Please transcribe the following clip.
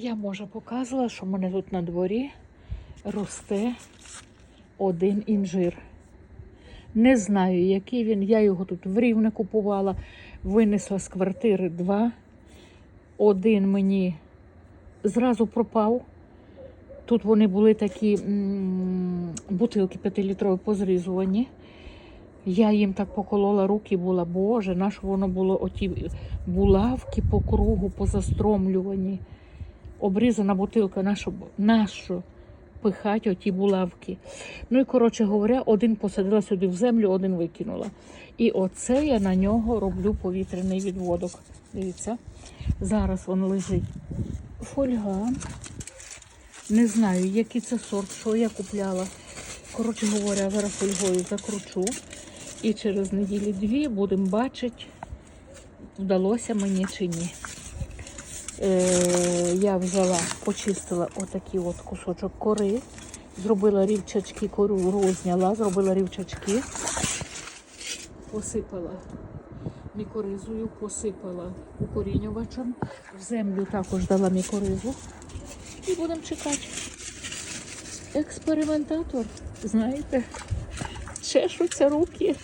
Я може показувала, що в мене тут на дворі росте один інжир. Не знаю, який він. Я його тут в Рівне купувала, винесла з квартири два. Один мені зразу пропав. Тут вони були такі м, бутилки п'ятилітрові позрізувані. Я їм так поколола руки, була, боже, наше воно було оті булавки по кругу, позастромлювані. Обрізана бутилка, нашу, нашу пихать оті булавки. Ну і коротше говоря, один посадила сюди в землю, один викинула. І оце я на нього роблю повітряний відводок. Дивіться, зараз він лежить. Фольга. Не знаю, який це сорт, що я купляла. Коротше говоря, зараз фольгою закручу. І через неділі дві будемо бачити, вдалося мені чи ні. Е, я взяла, почистила отакий от кусочок кори, зробила рівчачки, кору розняла, зробила рівчачки, посипала мікоризою, посипала укорінювачем, в землю також дала мікоризу. І будемо чекати. Експериментатор, знаєте, чешуться руки.